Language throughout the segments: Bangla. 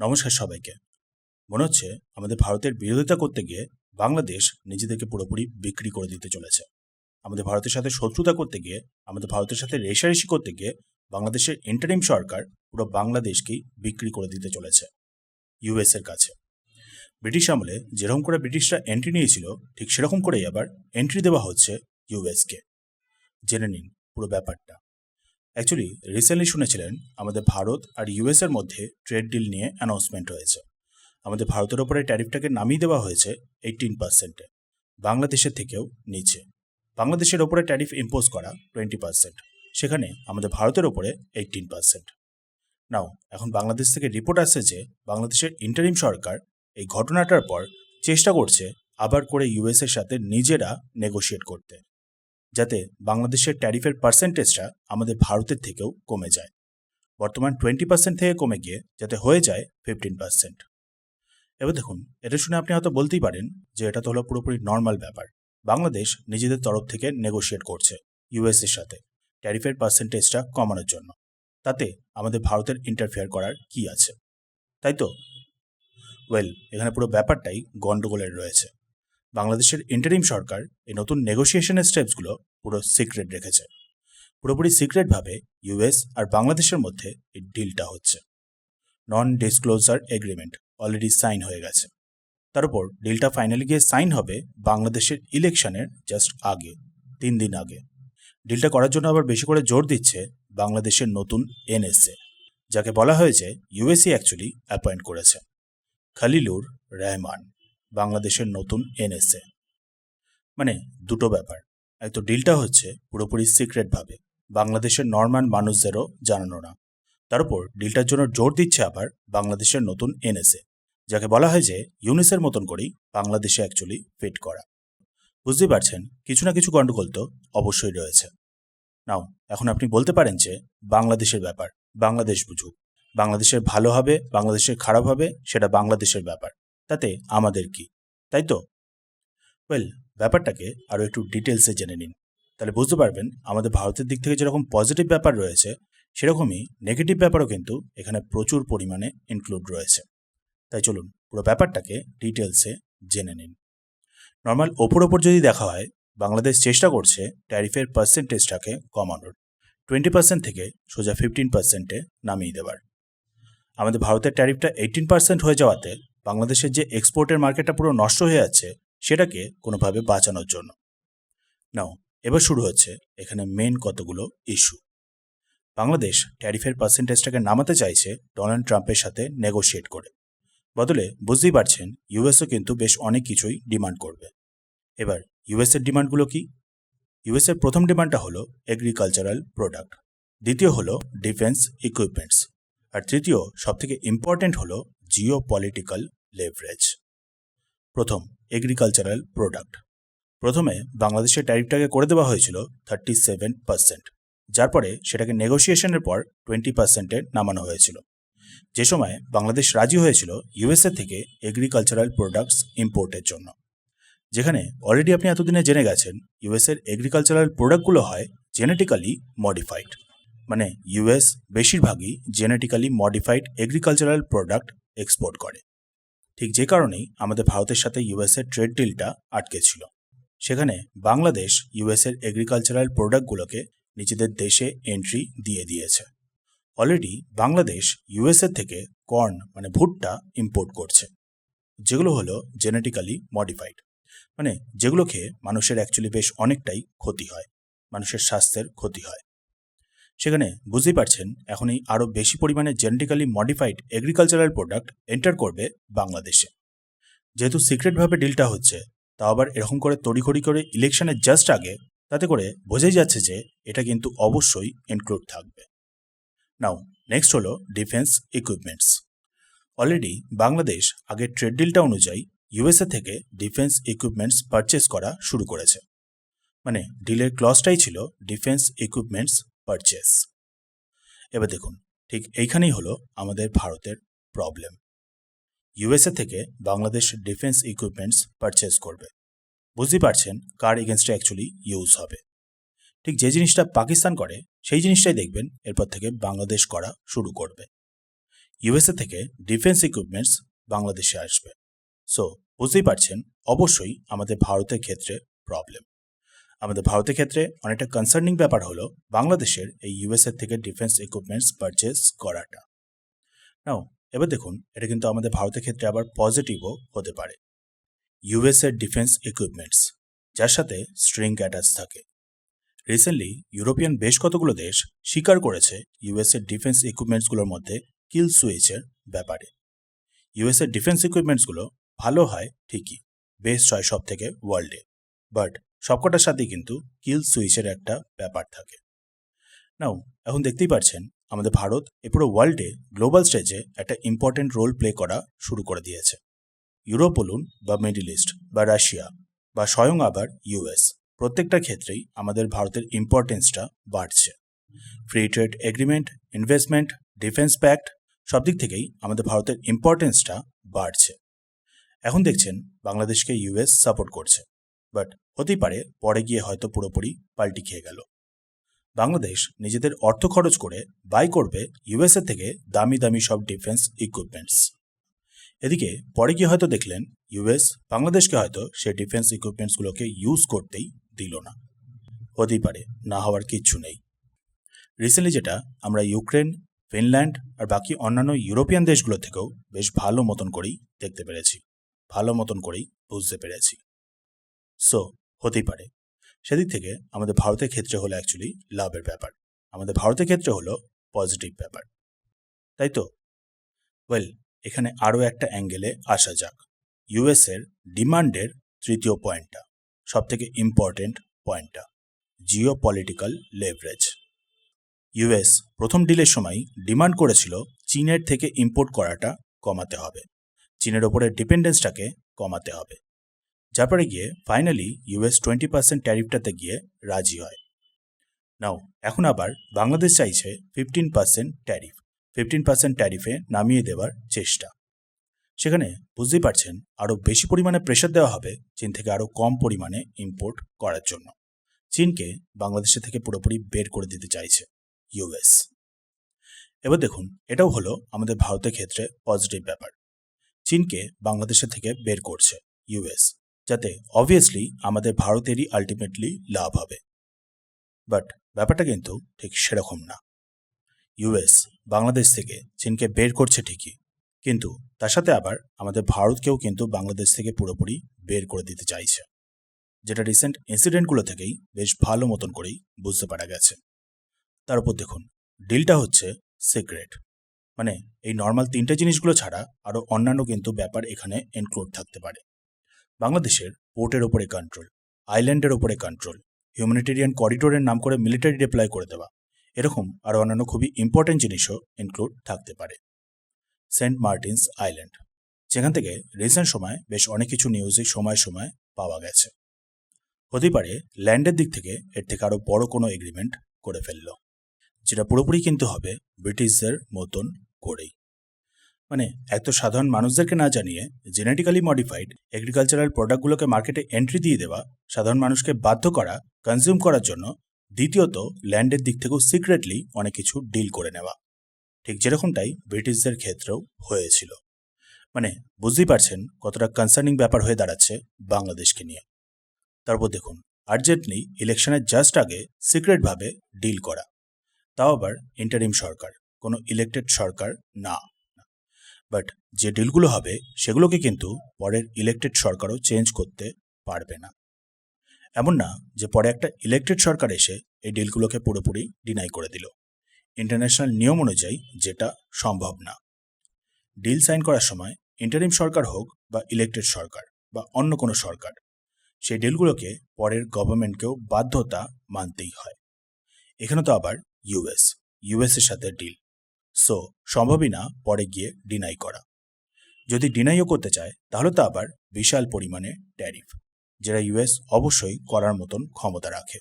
নমস্কার সবাইকে। মনে হচ্ছে আমাদের ভারতের বিরোধিতা করতে গিয়ে বাংলাদেশ নিজেদেরকে পুরোপুরি বিক্রি করে দিতে চলেছে। আমাদের ভারতের সাথে শত্রুতা করতে গিয়ে, আমাদের ভারতের সাথে রেশারেশি করতে গিয়ে বাংলাদেশের ইন্টারিম সরকার পুরো বাংলাদেশকেই বিক্রি করে দিতে চলেছে ইউএস এর কাছে। ব্রিটিশ আমলে যেরকম করে ব্রিটিশরা এন্ট্রি নিয়েছিল, ঠিক সেরকম করেই আবার এন্ট্রি দেওয়া হচ্ছে ইউএসকে জেনে নিন পুরো ব্যাপারটা। অ্যাকচুয়ালি রিসেন্টলি শুনেছিলেন, আমাদের ভারত আর ইউএস এর মধ্যে ট্রেড ডিল নিয়ে অ্যানাউন্সমেন্ট হয়েছে। আমাদের ভারতের ওপরে ট্যারিফটাকে নামিয়ে দেওয়া হয়েছে এইটিন পার্সেন্টে বাংলাদেশের থেকেও নিচে। বাংলাদেশের ওপরে ট্যারিফ ইম্পোজ করা টোয়েন্টি পার্সেন্ট সেখানে আমাদের ভারতের ওপরে এইটিন পার্সেন্ট নাও এখন বাংলাদেশ থেকে রিপোর্ট আসছে যে, বাংলাদেশের ইন্টারিম সরকার এই ঘটনাটার পর চেষ্টা করছে আবার করে ইউএস এর সাথে নিজেরা নেগোশিয়েট করতে। যাতে বাংলাদেশের ট্যারিফের পার্সেন্টেজটা আমাদের ভারতের থেকেও কমে যায়। বর্তমান টোয়েন্টি পার্সেন্ট থেকে কমে গিয়ে যাতে হয়ে যায় ফিফটিন পার্সেন্ট এবার দেখুন, এটা শুনে আপনি হয়তো বলতেই পারেন যে এটা তো হলো পুরোপুরি নর্মাল ব্যাপার। বাংলাদেশ নিজেদের তরফ থেকে নেগোশিয়েট করছে ইউএস এর সাথে ট্যারিফের পার্সেন্টেজটা কমানোর জন্য। তাতে আমাদের ভারতের ইন্টারফেয়ার করার কি আছে? তাই তো? ওয়েল এখানে পুরো ব্যাপারটাই গন্ডগোলের রয়েছে। বাংলাদেশের ইন্টারিম সরকার এই নতুন নেগোসিয়েশনের স্টেপসগুলো পুরো সিক্রেট রেখেছে। পুরোপুরি সিক্রেটভাবে ইউএস আর বাংলাদেশের মধ্যে এই ডিলটা হচ্ছে। Non disclosure agreement already sign হয়ে গেছে। তার উপর ডিলটা ফাইনালি গিয়ে সাইন হবে বাংলাদেশের ইলেকশনের জাস্ট আগে, তিন দিন আগে। ডিলটা করার জন্য আবার বেশি করে জোর দিচ্ছে বাংলাদেশের নতুন এনএসএ যাকে বলা হয়েছে ইউএসএ অ্যাকচুয়ালি অ্যাপয়েন্ট করেছে। খালিলুর রহমান। বাংলাদেশের নতুন এনএসএ। মানে দুটো ব্যাপার। এক তো ডিলটা হচ্ছে পুরোপুরি সিক্রেটভাবে বাংলাদেশের নর্মাল মানুষদেরও জানানো না। তার উপর ডিলটার জন্য জোর দিচ্ছে আবার বাংলাদেশের নতুন এনএসএ। যাকে বলা হয় যে ইউনিসের মতন করেই বাংলাদেশে অ্যাকচুয়ালি ফিট করা। বুঝতেই পারছেন, কিছু না কিছু গণ্ডগোল তো অবশ্যই রয়েছে। নাও, এখন আপনি বলতে পারেন যে বাংলাদেশের ব্যাপার, বাংলাদেশ বুঝুক। বাংলাদেশের ভালো হবে, বাংলাদেশের খারাপ হবে, সেটা বাংলাদেশের ব্যাপার। তাতে আমাদের কি? তাই তো? ওয়েল ব্যাপারটাকে আরও একটু ডিটেলসে জেনে নিন। তাহলে বুঝতে পারবেন, আমাদের ভারতের দিক থেকে যেরকম পজিটিভ ব্যাপার রয়েছে, সেরকমই নেগেটিভ ব্যাপারও কিন্তু এখানে প্রচুর পরিমাণে ইনক্লুড রয়েছে। তাই চলুন পুরো ব্যাপারটাকে ডিটেলসে জেনে নিন। নর্মাল ওপর ওপর যদি দেখা হয়, বাংলাদেশ চেষ্টা করছে ট্যারিফের পার্সেন্টেজটাকে কমানোর। টোয়েন্টি পার্সেন্ট থেকে সোজা ফিফটিন পার্সেন্টে নামিয়ে দেওয়ার আমাদের ভারতের ট্যারিফটা এইটিন পার্সেন্ট হয়ে যাওয়াতে বাংলাদেশের যে এক্সপোর্টের মার্কেটটা পুরো নষ্ট হয়ে যাচ্ছে সেটাকে কোনোভাবে বাঁচানোর জন্য। নাও এবার শুরু হচ্ছে এখানে মেন কতগুলো ইস্যু বাংলাদেশ ট্যারিফের পার্সেন্টেজটাকে নামাতে চাইছে ডোনাল্ড ট্রাম্পের সাথে নেগোশিয়েট করে। বদলে বুঝতেই পারছেন ইউএসও কিন্তু বেশ অনেক কিছুই ডিমান্ড করবে। এবার ইউএসের ডিমান্ডগুলো কি? ইউএসের প্রথম ডিমান্ডটা হলো এগ্রিকালচারাল প্রোডাক্ট দ্বিতীয় হলো ডিফেন্স ইকুইপমেন্টস আর তৃতীয় সবথেকে ইম্পর্ট্যান্ট হলো জিও পলিটিক্যাল লেভারেজ প্রথম এগ্রিকালচারাল প্রোডাক্ট প্রথমে বাংলাদেশের ট্যারিফটাকে করে দেওয়া হয়েছিল থার্টি সেভেন পার্সেন্ট যার পরে সেটাকে নেগোসিয়েশনের পর টোয়েন্টি পার্সেন্টে নামানো হয়েছিল। যে সময় বাংলাদেশ রাজি হয়েছিল ইউএসএ থেকে এগ্রিকালচারাল প্রোডাক্টস ইম্পোর্টের জন্য। যেখানে অলরেডি আপনি এতদিনে জেনে গেছেন ইউএসের এগ্রিকালচারাল প্রোডাক্টগুলো হয় জেনেটিক্যালি মডিফাইড মানে ইউএস বেশিরভাগই genetically modified agricultural product export করে। ঠিক যে কারণেই আমাদের ভারতের সাথে ইউএসের ট্রেড ডিলটা আটকে ছিল। সেখানে বাংলাদেশ ইউএসের এগ্রিকালচারাল প্রোডাক্টগুলোকে নিজেদের দেশে এন্ট্রি দিয়ে দিয়েছে। অলরেডি বাংলাদেশ ইউএসএ থেকে কর্ন মানে ভুট্টা ইম্পোর্ট করছে। যেগুলো হলো জেনেটিক্যালি মডিফাইড মানে যেগুলো খেয়ে মানুষের অ্যাকচুয়ালি বেশ অনেকটাই ক্ষতি হয়। মানুষের স্বাস্থ্যের ক্ষতি হয়। সেখানে বুঝতেই পারছেন, এখনই আরও বেশি পরিমাণে genetically modified agricultural product enter করবে বাংলাদেশে। যেহেতু সিক্রেটভাবে ডিলটা হচ্ছে তা আবার এরকম করে তড়িঘড়ি করে ইলেকশনের জাস্ট আগে তাতে করে বোঝাই যাচ্ছে যে এটা কিন্তু অবশ্যই ইনক্লুড থাকবে। নাও নেক্সট হলো ডিফেন্স ইকুইপমেন্টস অলরেডি বাংলাদেশ আগের ট্রেড ডিলটা অনুযায়ী ইউএসএ থেকে ডিফেন্স ইকুইপমেন্টস পারচেস করা শুরু করেছে। মানে ডিলের ক্লসটাই ছিল ডিফেন্স ইকুইপমেন্টস পারচেস এবার দেখুন, ঠিক এইখানেই হলো আমাদের ভারতের প্রবলেম ইউএসএ থেকে বাংলাদেশ ডিফেন্স ইকুইপমেন্টস পারচেস করবে। বুঝতেই পারছেন কার এগেনস্টে অ্যাকচুয়ালি ইউজ হবে। ঠিক যে জিনিসটা পাকিস্তান করে, সেই জিনিসটাই দেখবেন এরপর থেকে বাংলাদেশ করা শুরু করবে। ইউএসএ থেকে ডিফেন্স ইকুইপমেন্টস বাংলাদেশে আসবে। সো বুঝতেই পারছেন, অবশ্যই আমাদের ভারতের ক্ষেত্রে প্রবলেম আমাদের ভারতের ক্ষেত্রে অনেকটা কনসার্নিং ব্যাপার হলো বাংলাদেশের এই ইউএসএ থেকে ডিফেন্স ইকুইপমেন্টস পারচেস করাটা। নাও এবার দেখুন, এটা কিন্তু আমাদের ভারতের ক্ষেত্রে আবার পজিটিভও হতে পারে। ইউএসএর ডিফেন্স ইকুইপমেন্টস যার সাথে স্ট্রিং অ্যাটাচ থাকে। রিসেন্টলি ইউরোপিয়ান বেশ কতগুলো দেশ স্বীকার করেছে ইউএসএর ডিফেন্স ইকুইপমেন্টসগুলোর মধ্যে কিল সুইচের ব্যাপারে। ইউএসএর ডিফেন্স ইকুইপমেন্টসগুলো ভালো হয় ঠিকই বেস্ট হয় সব থেকে ওয়ার্ল্ডে বাট সবকটার সাথেই কিন্তু কিল সুইচের একটা ব্যাপার থাকে। নাও এখন দেখতেই পাচ্ছেন আমাদের ভারত এ পুরো ওয়ার্ল্ডে গ্লোবাল স্টেজে একটা ইম্পর্টেন্ট রোল প্লে করা শুরু করে দিয়েছে। ইউরোপ বলুন বা মিডিল ইস্ট বা রাশিয়া বা স্বয়ং আবার ইউএস প্রত্যেকটা ক্ষেত্রেই আমাদের ভারতের ইম্পর্টেন্সটা বাড়ছে। Free trade agreement investment defence pact সব দিক থেকেই আমাদের ভারতের ইম্পর্টেন্সটা বাড়ছে। এখন দেখছেন, বাংলাদেশকে ইউএস সাপোর্ট করছে। বাট হতেই পারে পরে গিয়ে হয়তো পুরোপুরি পাল্টি খেয়ে গেল। বাংলাদেশ নিজেদের অর্থ খরচ করে বাই করবে ইউএসএ থেকে দামি দামি সব ডিফেন্স ইকুইপমেন্টস এদিকে পরে গিয়ে হয়তো দেখলেন ইউএস বাংলাদেশকে হয়তো সে ডিফেন্স ইকুইপমেন্টসগুলোকে ইউজ করতেই দিল না। হতেই পারে, না হওয়ার কিচ্ছু নেই। রিসেন্টলি যেটা আমরা ইউক্রেন, ফিনল্যান্ড আর বাকি অন্যান্য ইউরোপিয়ান দেশগুলো থেকেও বেশ ভালো মতন করেই দেখতে পেরেছি। ভালো মতন করেই বুঝতে পেরেছি। সো হতেই পারে। সেদিক থেকে আমাদের ভারতের ক্ষেত্রে হলো অ্যাকচুয়ালি লাভের ব্যাপার। আমাদের ভারতের ক্ষেত্রে হলো পজিটিভ ব্যাপার। তাই তো? ওয়েল এখানে আরও একটা অ্যাঙ্গেলে আসা যাক। ইউএসের ডিমান্ডের তৃতীয় পয়েন্টটা সব থেকে ইম্পর্টেন্ট পয়েন্টটা জিও পলিটিক্যাল লেভারেজ ইউএস প্রথম ডিলের সময় ডিমান্ড করেছিল চীনের থেকে ইম্পোর্ট করাটা কমাতে হবে। চীনের ওপরে ডিপেন্ডেন্সটাকে কমাতে হবে। যার পরে গিয়ে ফাইনালি ইউএস টোয়েন্টি পার্সেন্ট ট্যারিফটাতে গিয়ে রাজি হয়। নাও এখন আবার বাংলাদেশ চাইছে fifteen percent tariff fifteen percent ট্যারিফে নামিয়ে দেওয়ার চেষ্টা। সেখানে বুঝতেই পারছেন আরও বেশি পরিমাণে প্রেশার দেওয়া হবে চীন থেকে আরও কম পরিমাণে ইম্পোর্ট করার জন্য। চীনকে বাংলাদেশে থেকে পুরোপুরি বের করে দিতে চাইছে ইউএস এবার দেখুন, এটাও হলো আমাদের ভারতের ক্ষেত্রে পজিটিভ ব্যাপার। চীনকে বাংলাদেশের থেকে বের করছে ইউএস যাতে অবভিয়াসলি আমাদের ভারতেরই আলটিমেটলি লাভ হবে। বাট ব্যাপারটা কিন্তু ঠিক সেরকম না। ইউএস বাংলাদেশ থেকে চীনকে বের করছে ঠিকই। কিন্তু তার সাথে আবার আমাদের ভারতকেও কিন্তু বাংলাদেশ থেকে পুরোপুরি বের করে দিতে চাইছে। যেটা রিসেন্ট ইনসিডেন্টগুলো থেকেই বেশ ভালো মতন করেই বুঝতে পারা গেছে। তার উপর দেখুন ডিলটা হচ্ছে সিক্রেট মানে এই নর্মাল তিনটে জিনিসগুলো ছাড়া আরও অন্যান্য কিন্তু ব্যাপার এখানে ইনক্লুড থাকতে পারে। বাংলাদেশের পোর্টের ওপরে কন্ট্রোল আইল্যান্ডের ওপরে কন্ট্রোল হিউম্যানিটেরিয়ান করিডোরের নাম করে মিলিটারি ডিপ্লয় করে দেওয়া। এরকম আরও অন্যান্য খুবই ইম্পর্টেন্ট জিনিসও ইনক্লুড থাকতে পারে। সেন্ট মার্টিনস আইল্যান্ড যেখান থেকে রিসেন্ট সময় বেশ অনেক কিছু নিউজে সময় সময় পাওয়া গেছে। হতে পারে ল্যান্ডের দিক থেকে এর থেকে আরও বড় কোনো এগ্রিমেন্ট করে ফেলল। যেটা পুরোপুরি কিন্তু হবে ব্রিটিশদের মতন করেই। মানে এত সাধারণ মানুষদেরকে না জানিয়ে জেনেটিক্যালি মডিফাইড এগ্রিকালচারাল প্রোডাক্টগুলোকে মার্কেটে এন্ট্রি দিয়ে দেওয়া, সাধারণ মানুষকে বাধ্য করা কনজিউম করার জন্য দ্বিতীয়ত ল্যান্ডের দিক থেকেও সিক্রেটলি অনেক কিছু ডিল করে নেওয়া। ঠিক যেরকমটাই ব্রিটিশদের ক্ষেত্রেও হয়েছিল। মানে বুঝতেই পারছেন কতটা কনসার্নিং ব্যাপার হয়ে দাঁড়াচ্ছে বাংলাদেশকে নিয়ে। তারপর দেখুন আর্জেন্টলি ইলেকশনের জাস্ট আগে সিক্রেটভাবে ডিল করা। তাও আবার ইন্টারিম সরকার, কোনো ইলেক্টেড সরকার না। বাট যে ডিলগুলো হবে, সেগুলোকে কিন্তু পরের ইলেকটেড সরকারও চেঞ্জ করতে পারবে না। এমন না যে পরে একটা ইলেকটেড সরকার এসে এই ডিলগুলোকে পুরোপুরি ডিনাই করে দিল। ইন্টারন্যাশনাল নিয়ম অনুযায়ী যেটা সম্ভব না। ডিল সাইন করার সময় ইন্টারিম সরকার হোক বা ইলেক্টেড সরকার বা অন্য কোনো সরকার, সেই ডিলগুলোকে পরের গভর্নমেন্টকেও বাধ্যতা মানতেই হয়। এখানে তো আবার ইউএস ইউএস এর সাথে ডিল সো সম্ভবই না পরে গিয়ে ডিনাই করা। যদি ডিনাইও করতে চায়, তাহলে তো আবার বিশাল পরিমাণে ট্যারিফ যেটা ইউএস অবশ্যই করার মতন ক্ষমতা রাখে।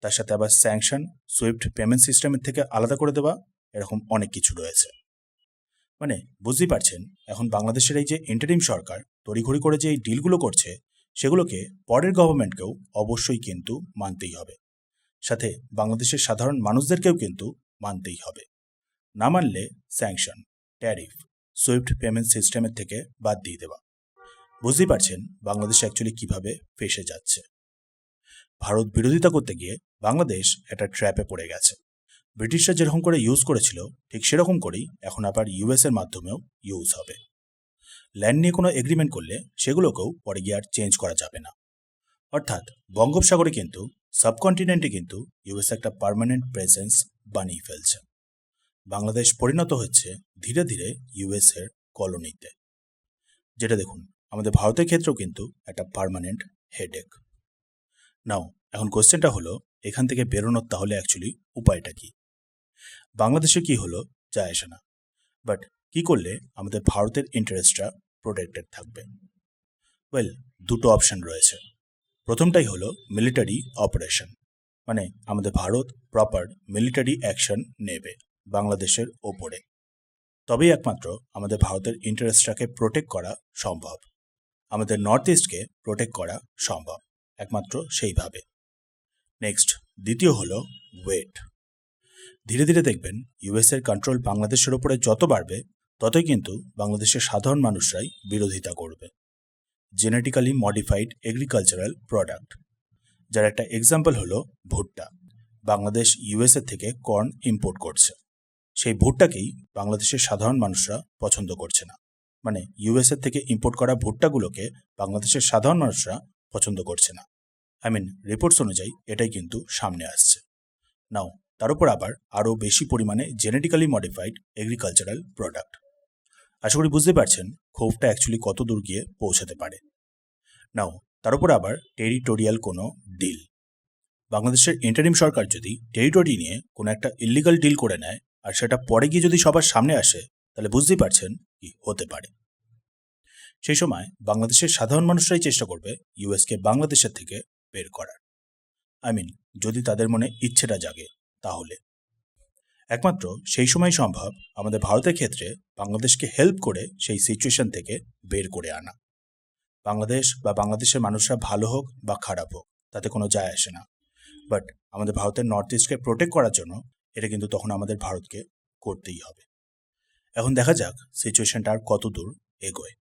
তার সাথে আবার স্যাংশন সুইফট পেমেন্ট সিস্টেমের থেকে আলাদা করে দেওয়া, এরকম অনেক কিছু রয়েছে। মানে বুঝতেই পারছেন, এখন বাংলাদেশের এই যে ইন্টারিম সরকার তড়িঘড়ি করে যে এই ডিলগুলো করছে, সেগুলোকে পরের গভর্নমেন্টকেও অবশ্যই কিন্তু মানতেই হবে। সাথে বাংলাদেশের সাধারণ মানুষদেরকেও কিন্তু মানতেই হবে। না মানলে স্যাংশন ট্যারিফ সুইফট পেমেন্ট সিস্টেমের থেকে বাদ দিয়ে দেওয়া। বুঝতেই পারছেন বাংলাদেশ অ্যাকচুয়ালি কীভাবে ফেসে যাচ্ছে। ভারত বিরোধিতা করতে গিয়ে বাংলাদেশ একটা ট্র্যাপে পড়ে গেছে। ব্রিটিশরা যেরকম করে ইউজ করেছিল, ঠিক সেরকম করেই এখন আবার ইউএস এর মাধ্যমেও ইউজ হবে। ল্যান্ড নিয়ে কোনো এগ্রিমেন্ট করলে সেগুলোকেও পরে গিয়ে আর চেঞ্জ করা যাবে না। অর্থাৎ বঙ্গোপসাগরে কিন্তু সাবকন্টিনেন্টে কিন্তু ইউএস একটা পার্মানেন্ট প্রেজেন্স বানিয়ে ফেলছে। বাংলাদেশ পরিণত হচ্ছে ধীরে ধীরে ইউএস এর কলোনিতে। যেটা দেখুন, আমাদের ভারতের ক্ষেত্রেও কিন্তু একটা পার্মানেন্ট হেডেক নাও এখন কোশ্চেনটা হলো, এখান থেকে বেরোনোর তাহলে অ্যাকচুয়ালি উপায়টা কি? বাংলাদেশে কি হলো, যায় আসে না। বাট কি করলে আমাদের ভারতের ইন্টারেস্টটা প্রোটেক্টেড থাকবে? ওয়েল দুটো অপশন রয়েছে। প্রথমটাই হলো মিলিটারি অপারেশন মানে আমাদের ভারত প্রপার মিলিটারি অ্যাকশন নেবে। বাংলাদেশের ওপরে। তবেই একমাত্র আমাদের ভারতের ইন্টারেস্টটাকে প্রোটেক্ট করা সম্ভব। আমাদের নর্থ ইস্টকে প্রোটেক্ট করা সম্ভব, একমাত্র সেইভাবে। নেক্সট দ্বিতীয় হলো ওয়েট ধীরে ধীরে দেখবেন ইউএসের কন্ট্রোল বাংলাদেশের ওপরে যত বাড়বে, ততই কিন্তু বাংলাদেশের সাধারণ মানুষরাই বিরোধিতা করবে। জেনেটিক্যালি মডিফাইড এগ্রিকালচারাল প্রোডাক্ট যার একটা এক্সাম্পল হলো ভুট্টা। বাংলাদেশ ইউএসএ থেকে কর্ন ইম্পোর্ট করছে। সেই ভুট্টাকেই বাংলাদেশের সাধারণ মানুষরা পছন্দ করছে না। মানে ইউএসএ থেকে ইম্পোর্ট করা ভুট্টাগুলোকে বাংলাদেশের সাধারণ মানুষরা পছন্দ করছে না। আই মিন রিপোর্টস অনুযায়ী এটাই কিন্তু সামনে আসছে। নাও তার উপর আবার আরও বেশি পরিমাণে জেনেটিক্যালি মডিফাইড এগ্রিকালচারাল প্রোডাক্ট আশা করি বুঝতে পারছেন ক্ষোভটা অ্যাকচুয়ালি কত দূর গিয়ে পৌঁছাতে পারে। নাও তার উপর আবার টেরিটোরিয়াল কোনো ডিল বাংলাদেশের ইন্টারিম সরকার যদি টেরিটরি নিয়ে কোনো একটা ইলিগাল ডিল করে নেয় আর সেটা পরে গিয়ে যদি সবার সামনে আসে, তাহলে বুঝতেই পারছেন কি হতে পারে। সেই সময় বাংলাদেশের সাধারণ মানুষরাই চেষ্টা করবে ইউএসকে বাংলাদেশের থেকে বের করার। আই মিন যদি তাদের মনে ইচ্ছেটা জাগে, তাহলে। একমাত্র সেই সময় সম্ভব আমাদের ভারতের ক্ষেত্রে বাংলাদেশকে হেল্প করে সেই সিচুয়েশন থেকে বের করে আনা। বাংলাদেশ বা বাংলাদেশের মানুষরা ভালো হোক বা খারাপ হোক, তাতে কোনো যায় আসে না। বাট আমাদের ভারতের নর্থ ইস্টকে প্রোটেক্ট করার জন্য এটা কিন্তু তখন আমাদের ভারতকে করতেই হবে। এখন দেখা যাক সিচুয়েশনটা আর কত দূর এগোয়।